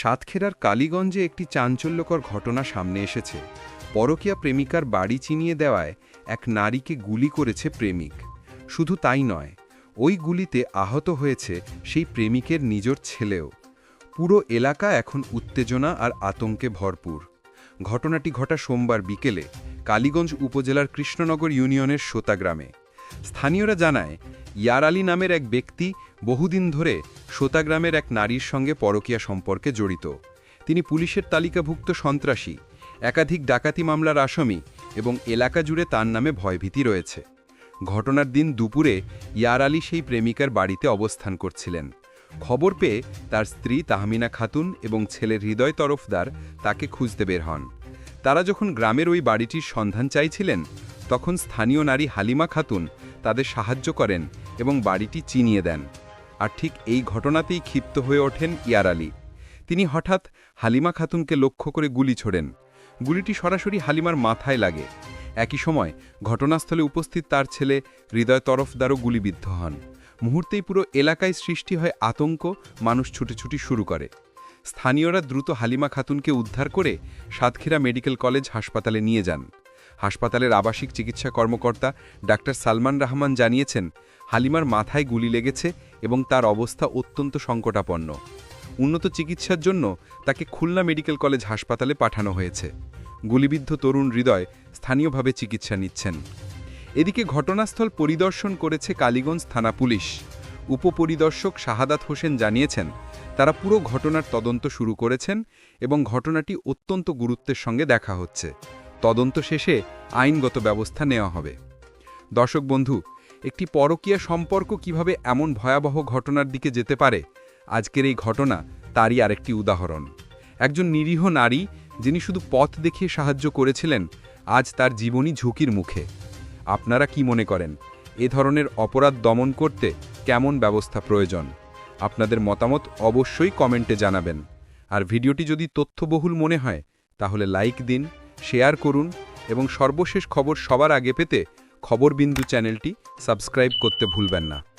সাতক্ষীরার কালীগঞ্জে একটি চাঞ্চল্যকর ঘটনা সামনে এসেছে। পরকীয়া প্রেমিকার বাড়ি চিনিয়ে দেওয়ায় এক নারীকে গুলি করেছে প্রেমিক। শুধু তাই নয়, ওই গুলিতে আহত হয়েছে সেই প্রেমিকের নিজের ছেলেও। পুরো এলাকা এখন উত্তেজনা আর আতঙ্কে ভরপুর। ঘটনাটি ঘটা সোমবার বিকেলে কালীগঞ্জ উপজেলার কৃষ্ণনগর ইউনিয়নের সোতাগ্রামে স্থানীয়রা জানায় ইয়ার আলী নামের এক ব্যক্তি বহুদিন ধরে সোতাগ্রামের এক নারীর সঙ্গে পরকীয়া সম্পর্কে জড়িত। তিনি পুলিশের তালিকাভুক্ত সন্ত্রাসী, একাধিক ডাকাতি মামলার আসামি এবং এলাকা জুড়ে তার নামে ভয়ভীতি রয়েছে। ঘটনার দিন দুপুরে ইয়ার আলী সেই প্রেমিকার বাড়িতে অবস্থান করছিলেন। খবর পেয়ে তার স্ত্রী তাহমিনা খাতুন এবং ছেলে হৃদয় তরফদার তাকে খুঁজতে বের হন। তারা যখন গ্রামের ওই বাড়িটির সন্ধান চাইছিলেন, তখন স্থানীয় নারী হালিমা খাতুন তাদের সাহায্য করেন এবং বাড়িটি চিনিয়ে দেন। আর ঠিক এই ঘটনাতেই ক্ষিপ্ত হয়ে ওঠেন ইয়ার আলী। তিনি হঠাৎ হালিমা খাতুনকে লক্ষ্য করে গুলি ছোড়েন। গুলিটি সরাসরি হালিমার মাথায় লাগে। একই সময় ঘটনাস্থলে উপস্থিত তার ছেলে হৃদয় তরফদারও গুলিবিদ্ধ হন। মুহূর্তেই পুরো এলাকায় সৃষ্টি হয় আতঙ্ক, মানুষ ছুটেছুটি শুরু করে। স্থানীয়রা দ্রুত হালিমা খাতুনকে উদ্ধার করে সাতক্ষীরা মেডিকেল কলেজ হাসপাতালে নিয়ে যান। হাসপাতালের আবাসিক চিকিৎসা কর্মকর্তা ডাক্তার সালমান রহমান জানিয়েছেন, হালিমার মাথায় গুলি লেগেছে এবং তার অবস্থা অত্যন্ত সংকটাপন্ন। উন্নত চিকিৎসার জন্য তাকে খুলনা মেডিকেল কলেজ হাসপাতালে পাঠানো হয়েছে। গুলিবিদ্ধ তরুণ হৃদয় স্থানীয়ভাবে চিকিৎসা নিচ্ছেন। এদিকে ঘটনাস্থল পরিদর্শন করেছে কালীগঞ্জ থানা পুলিশ। উপপরিদর্শক শাহাদাত হোসেন জানিয়েছেন, তারা পুরো ঘটনার তদন্ত শুরু করেছেন এবং ঘটনাটি অত্যন্ত গুরুত্বের সঙ্গে দেখা হচ্ছে। তদন্ত শেষে আইনগত ব্যবস্থা নেওয়া হবে। দর্শক বন্ধু, একটি পরকীয়া সম্পর্ক কীভাবে এমন ভয়াবহ ঘটনার দিকে যেতে পারে? আজকের এই ঘটনা তারই আরেকটি উদাহরণ। একজন নিরীহ নারী যিনি শুধু পথ দেখিয়ে সাহায্য করেছিলেন, আজ তার জীবনই ঝুঁকির মুখে। আপনারা কি মনে করেন, এ ধরনের অপরাধ দমন করতে কেমন ব্যবস্থা প্রয়োজন? আপনাদের মতামত অবশ্যই কমেন্টে জানাবেন। আর ভিডিওটি যদি তথ্যবহুল মনে হয়, তাহলে লাইক দিন শেয়ার করুন এবং সর্বশেষ খবর সবার আগে পেতে খবরবিন্দু চ্যানেলটি সাবস্ক্রাইব করতে ভুলবেন না।